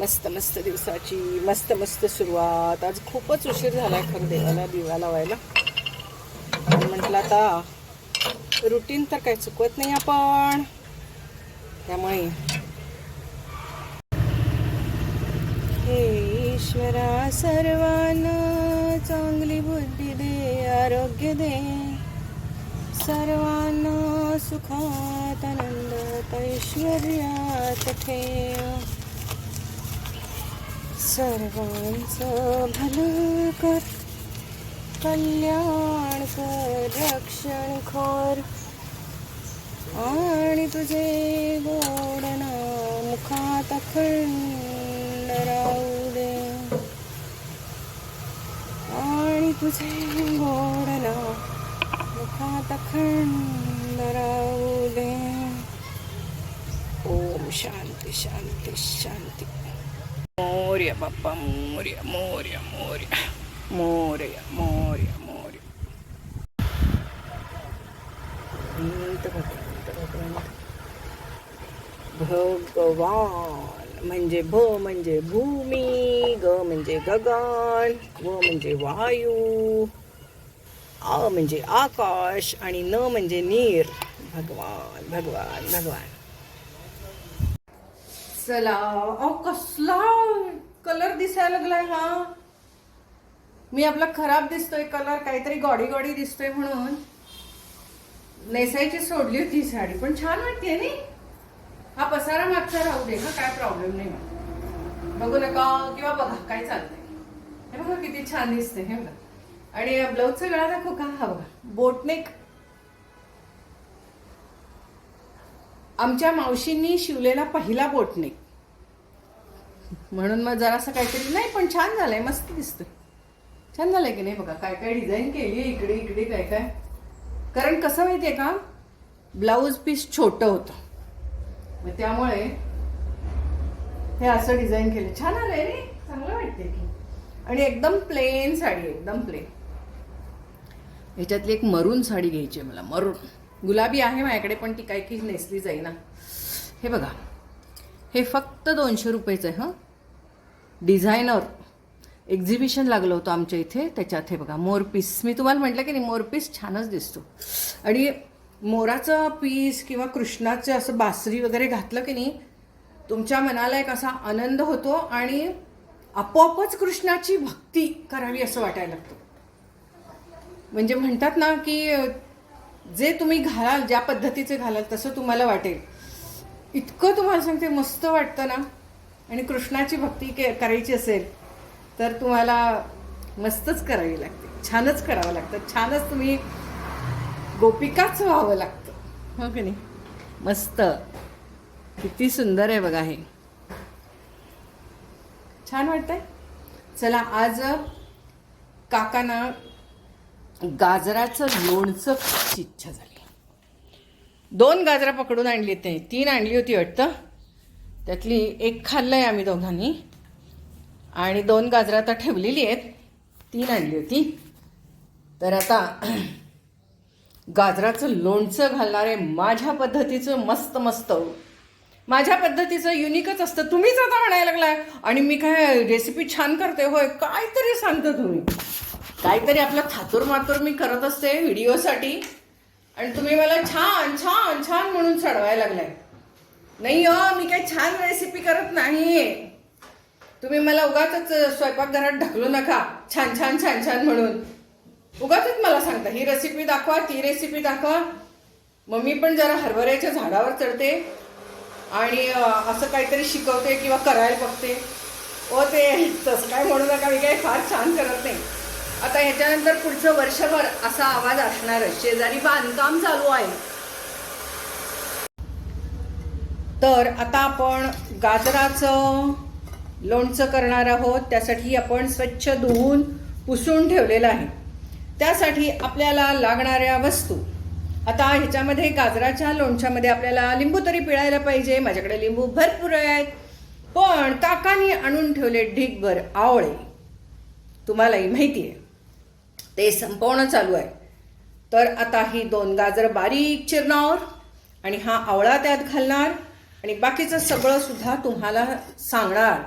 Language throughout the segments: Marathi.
मस्त मस्त दिवसाची मस्त मस्त सुरुवात. आज खूपच उशीर झाला आहे खरं देवाला दिवा लावायला आणि म्हटलं आता रुटीन तर काही चुकवत नाही आपण. त्यामुळे हे ईश्वरा सर्वांना चांगली बुद्धी दे आरोग्य दे. सर्वांना सुखात आनंदात ऐश्वर्यात ठेव. सर्वांचं भलं कर कल्याण कर रक्षण खोर. आणि तुझे गोडना मुखात अखंड राहू दे. आणि तुझे गोडना मुखात अखंड राहू दे. ओम शांती शांती शांती. मोर्या बाप्पा मोर्या मोर्या मोर्या मोर्या मोर्या मोर्या भगवान म्हणजे भ म्हणजे भूमी ग म्हणजे गगन व म्हणजे वायू आ म्हणजे आकाश आणि न म्हणजे नीर. भगवान भगवान भगवान. चला अहो कसला? कलर दिसायला लागलाय हा. मी आपला खराब दिसतोय कलर काहीतरी गॉडी गॉडी दिसतोय म्हणून. नेसायची सोडली होती साडी पण छान वाटते नाही हा पसारा मागचा राहू दे हा काय प्रॉब्लेम नाही बघू नका किंवा बघा काय चालतंय. हे बघा किती छान दिसते हे बघा. आणि ब्लाऊजचा गळा दाखवू का? हा बघा बोटनेक. आमच्या मावशींनी शिवलेला पहिला बोटनेक. म्हणून मग जरासं काहीतरी नाही पण छान झालंय मस्त दिसतं छान झालंय की नाही बघा? काय काय डिझाईन केली इकडे इकडे काय काय? कारण कसं माहितीये का? ब्लाऊज पीस छोटं होतं. मग त्यामुळे हे असं डिझाईन केलं. छान आलंय रे चांगलं वाटते की. आणि एकदम प्लेन साडी एकदम प्लेन ह्याच्यातली एक मरून साडी घ्यायची आहे मला मरून गुलाबी आहे माझ्याकडे पण ती काही की नेसली जाईना. हे बघा. हे फक्त दोनशे रुपयेचं आहे हं? डिझायनर एक्झिबिशन लागलं होतं आमच्या इथे त्याच्यात हे बघा मोर पीस. मी तुम्हाला म्हटलं की नाही मोर पीस छानच दिसतो. आणि मोराचं पीस किंवा कृष्णाचं असं बासरी वगैरे घातलं की नाही तुमच्या मनाला एक असा आनंद होतो आणि आपोआपच कृष्णाची भक्ती करावी असं वाटायला लागतं. म्हणजे म्हणतात ना की जे तुम्ही घालाल ज्या पद्धतीचे घालाल तसं तुम्हाला वाटेल. इतकं तुम्हाला सांगते मस्त वाटतं ना? आणि कृष्णाची भक्ती के करायची असेल तर तुम्हाला मस्तच करावी लागते. छानच करावं लागतं. छानच तुम्ही गोपिकाच व्हावं लागतं. हो की नाही? मस्त. किती सुंदर आहे बघा हे. छान वाटतंय? चला आज काकांना गाजराचं लोणचं इच्छा झाली. दोन गाजरं पकडून आणली ते तीन आणली होती वाटतं. त्यातली एक खाल्लं आहे आम्ही दोघांनी. आणि दोन गाजरं आता ठेवलेली आहेत तीन आणली होती. तर आता गाजराचं लोणचं घालणार आहे माझ्या पद्धतीचं मस्त मस्त. माझ्या पद्धतीचं युनिकच असतं. तुम्हीच आता म्हणायला लागलाय. आणि मी काय रेसिपी छान करते? होय काहीतरी सांगता तुम्ही. काहीतरी आपलं थातूर मातूर मी करत असते व्हिडिओसाठी आणि तुम्ही मला छान छान छान म्हणून चढवायला लागलाय. नाही हो मी काही छान रेसिपी करत नाही. तुम्ही मला उगाच स्वयंपाकघरात ढकलू नका. छान छान छान छान म्हणून. उगाच मला सांगता ही रेसिपी दाखवा ती रेसिपी दाखवा. मग मी पण जरा हरभऱ्याच्या झाडावर चढते. आणि असं काहीतरी शिकवते किंवा करायला बघते. ओ ते तसं काय म्हणू नका मी काही फार छान करत नाही. आता ह्याच्यानंतर पुढचं वर्षभर असा आवाज असणार शेजारी बांधकाम चालू आहे. तर आता आपण गाजराचं लोणचं करणार आहोत. त्यासाठी आपण स्वच्छ धुवून पुसून ठेवलेलं आहे. त्यासाठी आपल्याला लागणाऱ्या वस्तू. आता ह्याच्यामध्ये गाजराच्या लोणच्यामध्ये आपल्याला लिंबू तरी पिळायला पाहिजे. माझ्याकडे लिंबू भरपूर आहेत. पण काकाने आणून ठेवले ढिगभर आवळे. तुम्हालाही माहिती आहे. ते संपवणं चालू आहे. तर आता ही दोन गाजर बारीक चिरणार आणि हा आवळा त्यात घालणार आणि बाकीचं सगळं सुद्धा तुम्हाला सांगणार.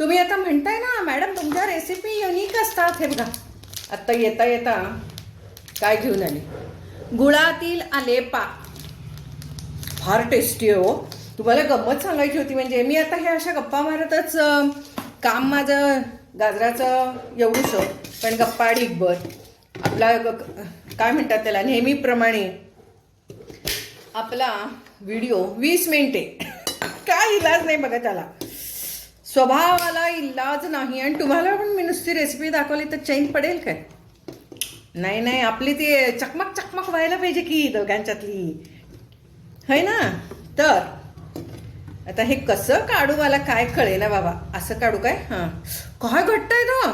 तुम्ही आता म्हणताय ना मॅडम तुमच्या रेसिपी युनिक असतात. हे बघा. आत्ता येता येता काय घेऊन आली? गुळातील आलेपा. फार टेस्टी हो. तुम्हाला गंमत सांगायची होती म्हणजे मी आता हे अशा गप्पा मारतच काम माझं गाजराचं एवढूस पण गप्पा डिगभर आपला काय म्हणतात त्याला नेहमीप्रमाणे आपला व्हिडिओ वीस मिनिटे काय इलाज नाही बघा त्याला. स्वभावाला इलाज नाही. आणि तुम्हाला पण मी नुसती रेसिपी दाखवली तर चैन पडेल काय? नाही नाही आपली ती चकमक चकमक व्हायला पाहिजे की दोघांच्यातली. है ना? तर आता हे कसं काढू मला काय कळेल बाबा. असं काढू काय? हां. काय घट्ट आहे ना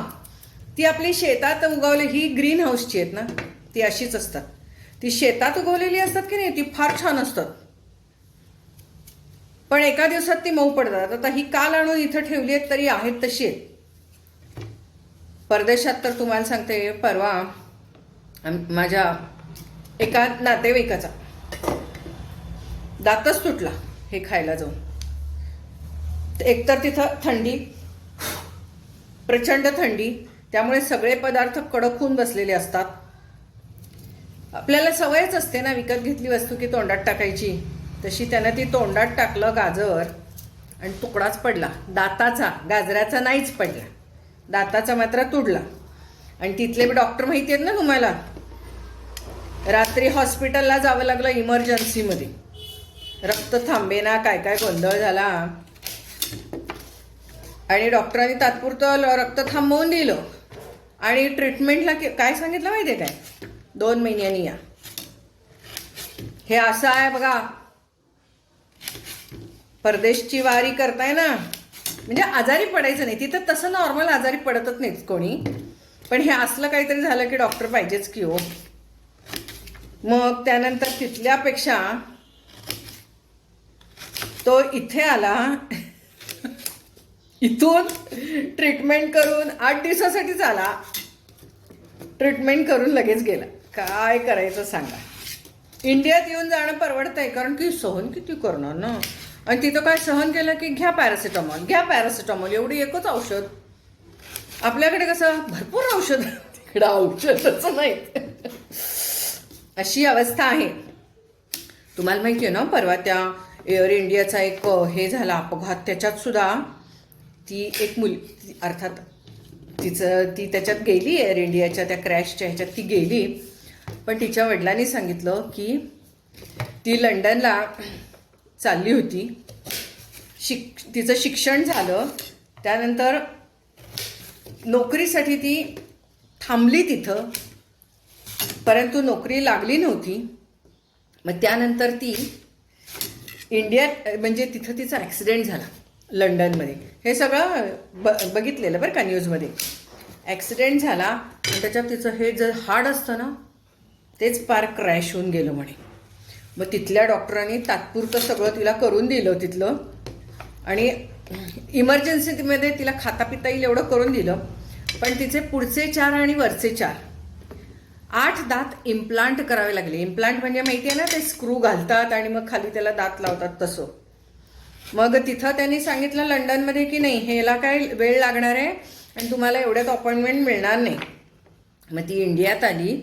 ती आपली शेतात उगवली ही ग्रीन हाऊसची आहेत ना ती अशीच असतात. ती शेतात उगवलेली असतात की नाही ती फार छान असतात. पण एका दिवसात ती मऊ पडतात. आता ही काल आणून इथं ठेवली आहेत तरी आहेत तशी आहेत. परदेशात तर तुम्हाला सांगते परवा माझ्या एका नातेवाईकाचा दातच तुटला हे खायला जाऊन. एकतर तिथं थंडी प्रचंड थंडी त्यामुळे सगळे पदार्थ कडक होऊन बसलेले असतात. आपल्याला सवयच असते ना विकत घेतली वस्तू की तोंडात टाकायची. तशी त्यानं ती तोंडात टाकलं गाजर आणि तुकडाच पडला. दाताचा गाजराचा नाहीच पडला. दाताचा मात्र तुडला. आणि तिथले डॉक्टर माहिती आहेत ना तुम्हाला? रात्री हॉस्पिटलला जावं लागलं इमर्जन्सीमध्ये. रक्त थांबेना काय काय गोंधळ झाला. आणि डॉक्टरांनी तात्पुरतं रक्त थांबवून दिलं. आणि ट्रीटमेंटला काय सांगितलं माहिती आहे काय? दोन महिन्यांनी या. हे असं आहे बघा. परदेशची वारी करताय ना. म्हणजे आजारी पडायचं नाही. तिथं तसं नॉर्मल आजारी पडतच नाहीत कोणी. पण हे असलं काहीतरी झालं की डॉक्टर पाहिजेच की हो. मग त्यानंतर तिथल्यापेक्षा तो इथे आला. इथून ट्रीटमेंट करून आठ दिवसासाठी आला ट्रीटमेंट करून लगेच गेला. काय करायचं सांगा. इंडियात येऊन जाणं परवडतंय कारण की सहन किती करणार ना? आणि तिथं काय सहन केलं की घ्या पॅरासिटामॉल घ्या पॅरासिटामॉल एवढी एकच औषध. आपल्याकडे कसं? भरपूर औषध. तिकडं औषधच नाही. अशी अवस्था आहे. तुम्हाला माहिती आहे ना परवा त्या एअर इंडियाचा एक हे झाला अपघात. त्याच्यात सुद्धा ती एक मुल अर्थात तिचं ती त्याच्यात गेली एअर इंडियाच्या त्या क्रॅशच्या ह्याच्यात ती गेली. पण तिच्या वडिलांनी सांगितलं की ती लंडनला चालली होती. शिक तिचं शिक्षण झालं. त्यानंतर नोकरीसाठी ती थांबली तिथं. परंतु नोकरी लागली नव्हती. मग त्यानंतर ती इंडियात म्हणजे तिथं तिचा ॲक्सिडेंट झाला. लंडनमध्ये. हे सगळं ब बघितलेलं बरं का न्यूजमध्ये. ॲक्सिडेंट झाला आणि त्याच्यात तिचं हे जर हाड असतं ना तेच पार क्रॅश होऊन गेलं म्हणे. मग तिथल्या डॉक्टरांनी तात्पुरतं सगळं तिला करून दिलं तिथलं. आणि इमर्जन्सीमध्ये तिला खाता पिता येईल एवढं करून दिलं. पण तिचे पुढचे चार आणि वरचे चार. आठ दात इम्प्लांट करावे लागले. इम्प्लांट म्हणजे माहिती आहे ना ते स्क्रू घालतात आणि मग खाली त्याला दात लावतात तसं. मग तिथं त्यांनी सांगितलं लंडनमध्ये की नाही ह्याला काय वेळ लागणार आहे आणि तुम्हाला एवढ्यात अपॉइंटमेंट मिळणार नाही. मग ती इंडियात आली.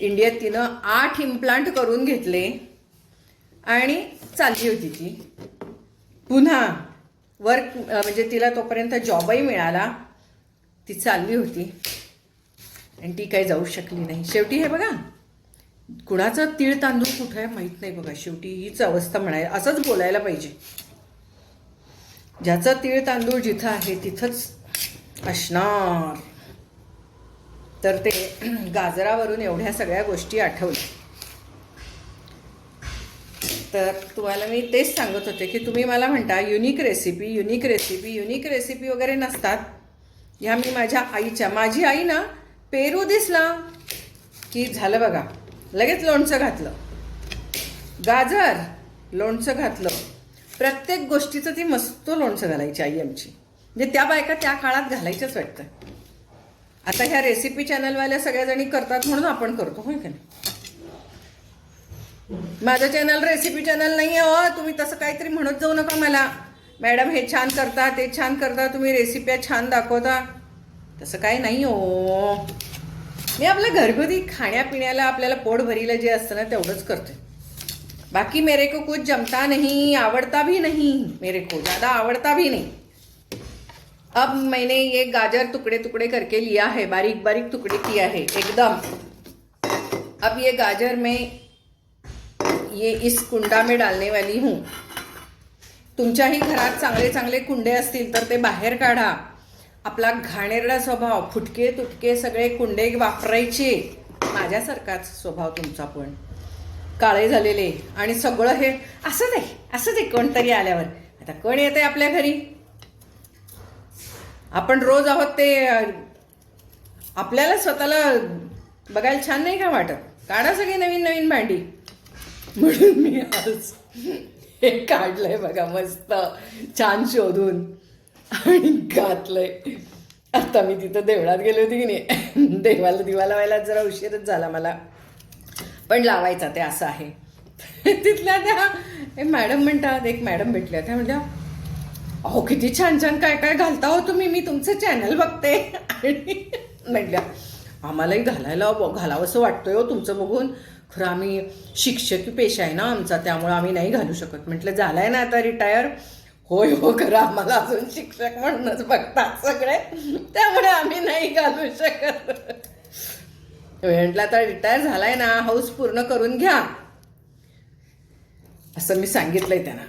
इंडियात तिनं आठ इम्प्लांट करून घेतले आणि चालली होती ती. पुन्हा वर्क म्हणजे तिला तोपर्यंत जॉबही मिळाला. ती चालली होती. आणि ती काही जाऊ शकली नाही. शेवटी हे बघा कुणाचं तीळ तांदूळ कुठं आहे माहीत नाही बघा. शेवटी हीच अवस्था म्हणाय असंच बोलायला पाहिजे. ज्याचं तीळ तांदूळ जिथं आहे तिथंच असणार. तर ते गाजरावरून एवढ्या सगळ्या गोष्टी आठवल्या. तर तुम्हाला मी तेच सांगत होते की तुम्ही मला म्हणता unique recipe unique recipe unique recipe वगैरे नसतात. ह्या मी माझ्या आईच्या माझी आई ना पेरू दिसला की झालं बघा लगेच लोणचं घातलं. गाजर लोणचं घातलं. प्रत्येक गोष्टीचं ती मस्त लोणचं घालायची आई आमची. म्हणजे त्या बायका त्या काळात घालायच्याच वाटतं. आता ह्या रेसिपी चॅनलवाल्या सगळ्याजणी करतात म्हणून आपण करतो होय का नाही? माझं चॅनल रेसिपी चॅनल नाही आहे हो. तुम्ही तसं काहीतरी म्हणत जाऊ नका मला. मॅडम हे छान करता ते छान करता तुम्ही रेसिप्या छान दाखवता. तसं काय नाही हो. मी आपल्या घरगुती खाण्यापिण्याला आपल्याला पोट भरीला जे असतं ना तेवढंच करते. बाकी मेरे को कुछ जमता नहीं आवड़ता भी नहीं मेरे को ज़्यादा आवड़ता भी नहीं। अब मैंने ये गाजर टुकड़े टुकड़े करके लिया है बारीक बारीक टुकड़े किया है एकदम। अब ये गाजर मैं ये इस कुंडा में डालने वाली हूँ। तुमच्याही घरात चांगले चांगले कुंडे असतील तर ते बाहेर काढा. आपला घाणेरडा स्वभाव फुटके तुटके सगळे कुंडे वापरायचे. माझ्यासारखाच स्वभाव तुमचा पण. काळे झालेले आणि सगळं हे असंच आहे असंच आहे कोणतरी आल्यावर. आता कोण येते आपल्या घरी? आपण रोज आहोत ते आपल्याला स्वतःला बघायला छान नाही का वाटत? काढा सगळी नवीन नवीन भांडी. म्हणून मी आज हे काढलंय बघा मस्त छान शोधून. आणि घातलंय. आता मी तिथं देवळात गेले होते की नाही? देवाला दिवा लावायला जरा उशीरच झाला मला. पण लावायचा ते असं आहे. तिथल्या त्या मॅडम म्हणतात एक मॅडम भेटल्या त्या म्हणल्या अहो किती छान छान काय काय घालता हो तुम्ही? मी तुमचं चॅनल बघते. आणि म्हटल्या आम्हालाही घालायला घालावंसं वाटतोय हो तुमचं बघून. खरं आम्ही शिक्षकी पेशा आहे ना आमचा त्यामुळं आम्ही नाही घालू शकत. म्हटलं झालाय ना आता रिटायर होय हो खरं आम्हाला अजून शिक्षक म्हणूनच बघतात सगळे. त्यामुळे आम्ही नाही घालू शकत. म्हटलं आता रिटायर झालाय ना हाऊस पूर्ण करून घ्या. असं मी सांगितलंय त्यांना.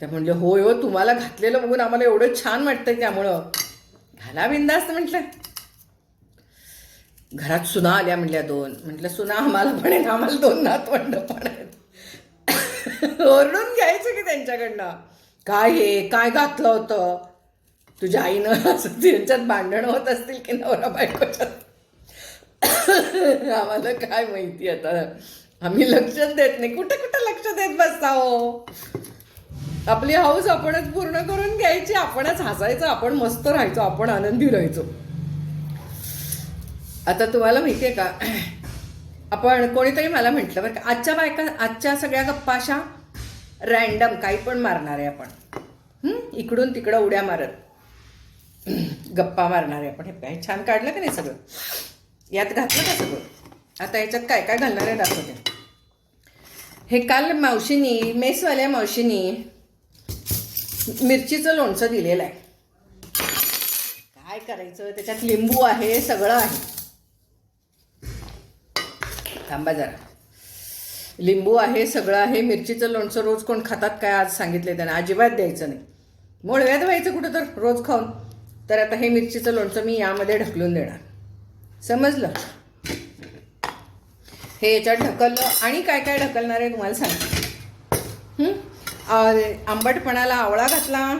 त्या म्हणले होय हो तुम्हाला घातलेलं बघून आम्हाला एवढं छान वाटतंय त्यामुळं. घाला बिंदास्त म्हटलं. घरात सुना आल्या म्हटल्या दोन. म्हटलं सुना आम्हाला पण आहे आम्हाला दोन नातवंड पण आहेत ओरडून घ्यायचं की त्यांच्याकडनं? काय हे? काय घातलं होतं? तुझ्या आईनं असं त्यांच्यात भांडणं होत असतील की नवरा बायकोच्यात? आम्हाला काय माहिती आता? आम्ही लक्षच देत नाही. कुठे कुठे लक्ष देत बसता हो आपली हाऊस आपणच पूर्ण करून घ्यायची आपणच हसायचं आपण मस्त राहायचो आपण आनंदी राहायचो. आता तुम्हाला माहितीये का? आपण कोणीतरी मला म्हटलं बरं का आजच्या बायका आजच्या सगळ्या गप्पा अशा रॅन्डम काही पण मारणार आहे आपण. इकडून तिकडं उड्या मारत. गप्पा मारणार आहे आपण. हे काय छान काढलं का नाही सगळं? यात घातलं का सगळं? आता याच्यात काय काय घालणार आहे दाखवते. हे काल मावशीनी मेसवाल्या मावशीनी मिरचीचं लोणचं दिलेलं आहे. काय करायचं? त्याच्यात लिंबू आहे सगळं आहे. थांबा जरा. लिंबू आहे सगळं आहे मिरचीचं लोणचं रोज कोण खातात काय आज सांगितले त्यांना? अजिबात द्यायचं नाही. मुळव्यात व्हायचं कुठं तर रोज खाऊन. तर आता हे मिरचीचं लोणचं मी यामध्ये ढकलून देणार. समजलं? हे याच्यात ढकललं. आणि काय काय ढकलणार आहे तुम्हाला सांग. आंबटपणाला आवळा घातला.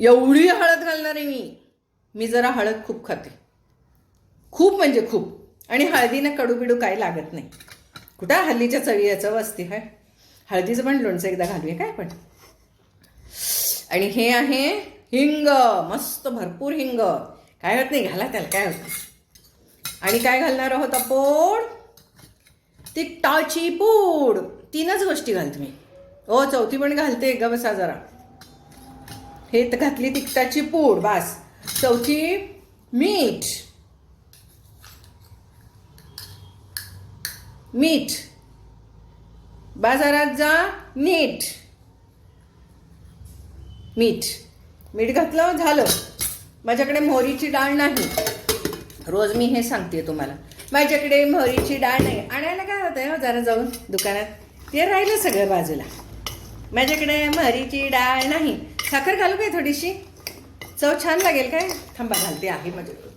एवढी हळद घालणार आहे मी. मी जरा हळद खूप खाते. खूप म्हणजे खूप. आणि हळदीनं कडूबिडू काय काही लागत नाही. कुठं? हल्लीच्या चवी याचं असते काय हळदीचं पण लोणचं एकदा घालूया. काय पण. आणि हे आहे हिंग. मस्त भरपूर हिंग. काय होत नाही घाला त्याला काय होत? आणि काय घालणार आहोत आपण? तिखटाची पूड. तीनच गोष्टी घालते मी हो चौथी पण घालते ग बसा जरा. हे तर घातली तिखटाची पूड बास. चौथी मीठ. मीठ. बाजारात जा नीट. मीठ. मीठ घातलं झालं. माझ्याकडे मोहरीची डाळ नाही. रोज मी हे सांगते तुम्हाला. माझ्याकडे मोहरीची डाळ नाही. आणायला काय होतं आहे हो, जरा जाऊन दुकानात? ते राहिलं सगळं बाजूला. माझ्याकडे मोहरीची डाळ नाही. साखर घालू काय थोडीशी? चव छान लागेल काय? थांबा घालते आहे माझ्याकडे.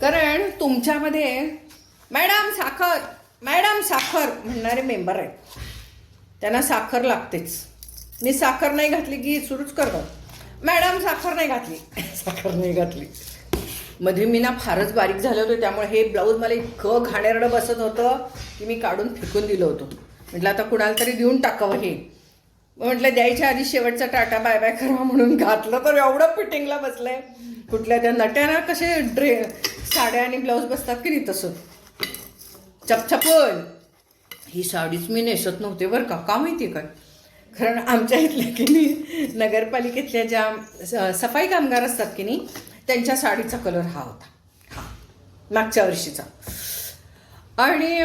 कारण तुमच्यामध्ये मॅडम साखर मॅडम साखर म्हणणारे मेंबर आहेत. त्यांना साखर लागतेच. मी साखर नाही घातली की सुरूच करतात मॅडम साखर नाही घातली. साखर नाही घातली. मध्ये मी ना फारच बारीक झालं होतं त्यामुळे हे ब्लाऊज मला इतकं घाणेरडं बसत होतं की मी काढून फेकून दिलं होतं. म्हटलं आता कुणाला तरी देऊन टाकावं हे. म्हटलं द्यायच्या आधी शेवटचा टाटा बाय बाय करा म्हणून घातलं तर एवढं फिटिंगला बसलंय. कुठल्या त्या नट्याना कसे ड्रे साड्या आणि ब्लाऊज बसतात की नाही तसं? चपचपून ही साडीच मी नेसत नव्हते बरं का. का माहिती आहे काय? कारण आमच्या इथल्या की नाही नगरपालिकेतल्या ज्या सफाई कामगार असतात की नाही त्यांच्या साडीचा कलर हा होता. हा मागच्या वर्षीचा. आणि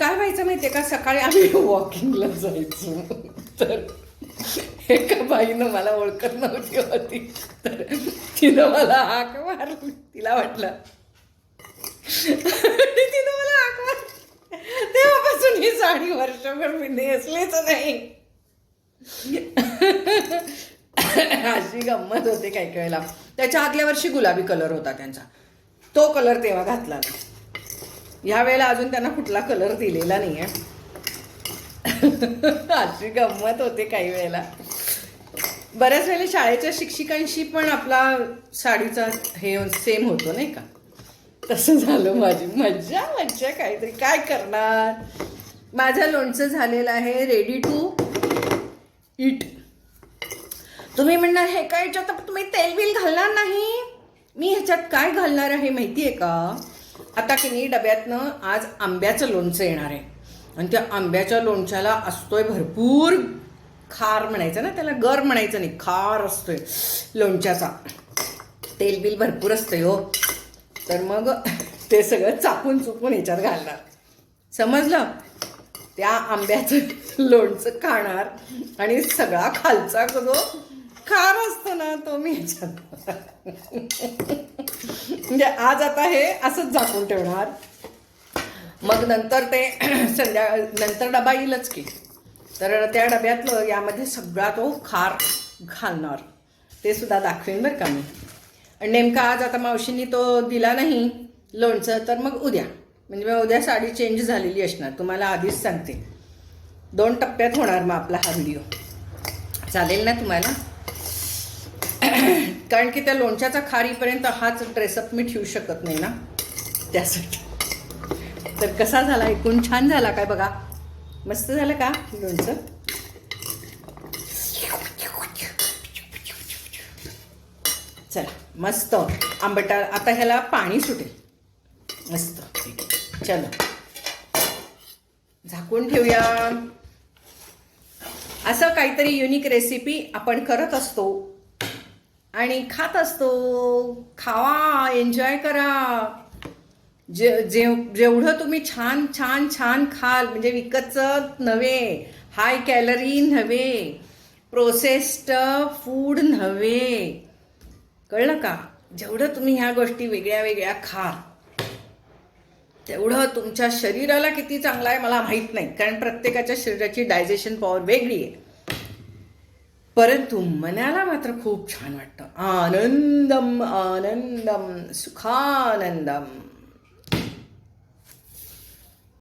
काय व्हायचं माहिती आहे का? सकाळी आम्ही वॉकिंगला जायचो. तर एका बाईनं मला ओळखत नव्हती होती. तर तिनं मला हाक मारली. तिला वाटलं. तिनं मला हाक मारली. तेव्हापासून ही साडी वर्षभर मी नेसलीच नाही. अशी गंमत होते काही काही वेळेला त्याच्या आदल्या वर्षी गुलाबी कलर होता त्यांचा. तो कलर तेव्हा घातला ह्या वेळेला अजून त्यांना कुठला कलर दिलेला नाही आहे अशी गंमत होते काही वेळेला. बऱ्याच वेळेला शाळेच्या शिक्षिकांशी पण आपला साडीचा हे सेम होतो नाही का? तसं झालं माझी. मज्जा मज्जा काहीतरी. काय करणार? माझं लोणचं झालेलं आहे रेडी टू इट तुम्ही म्हणणार हे काय याच्यात? तुम्ही तेल बिल घालणार नाही. मी ह्याच्यात काय घालणार आहे माहिती आहे का? आता की नाही डब्यातनं आज आंब्याचं लोणचं येणार आहे. आणि त्या आंब्याच्या लोणच्याला असतोय भरपूर खार म्हणायचं ना त्याला गर म्हणायचं नाही खार असतोय लोणच्याचा. तेल बिल भरपूर असतंय हो. तर मग ते सगळं चापून चुपून ह्याच्यात घालणार. समजलं? त्या आंब्याचं लोणचं खाणार आणि सगळा खालचा जो खार असतो ना तो मी म्हणजे आज आता हे असंच झाकून ठेवणार. मग नंतर ते संध्या नंतर डबा येईलच की. तर त्या डब्यातलं यामध्ये सगळा तो खार घालणार. ते सुद्धा दाखवेन बरं का मी. आणि नेमका आज आता मावशींनी तो दिला नाही लोणचं तर मग उद्या. म्हणजे मग उद्या साडी चेंज झालेली असणार. तुम्हाला आधीच सांगते. दोन टप्प्यात होणार मग आपला हा व्हिडिओ चालेल ना तुम्हाला? कारण की त्या लोणच्याचा खारीपर्यंत हाच ड्रेसअप मी ठेवू शकत नाही ना? त्यासाठी. तर कसा झाला ऐकून? छान झाला काय बघा? मस्त झालं का लोणचं? चला मस्त. आंबटा आता ह्याला पाणी सुटेल. मस्त. चलो. झाकून ठेवूया. असं काहीतरी युनिक रेसिपी आपण करत असतो. आणि खात असतो. खावा एन्जॉय करा. जे जे जेवढं तुम्ही छान छान छान खाल म्हणजे विकतचं नव्हे हाय कॅलरी नव्हे प्रोसेस्ड फूड नव्हे. कळलं का? जेवढं तुम्ही ह्या गोष्टी वेगळ्या वेगळ्या खाल तेवढं तुमच्या शरीराला किती चांगलं आहे मला माहीत नाही. कारण प्रत्येकाच्या शरीराची डायजेशन पॉवर वेगळी आहे. परंतु मनाला मात्र खूप छान वाटतं. आनंदम आनंदम सुखानंदम.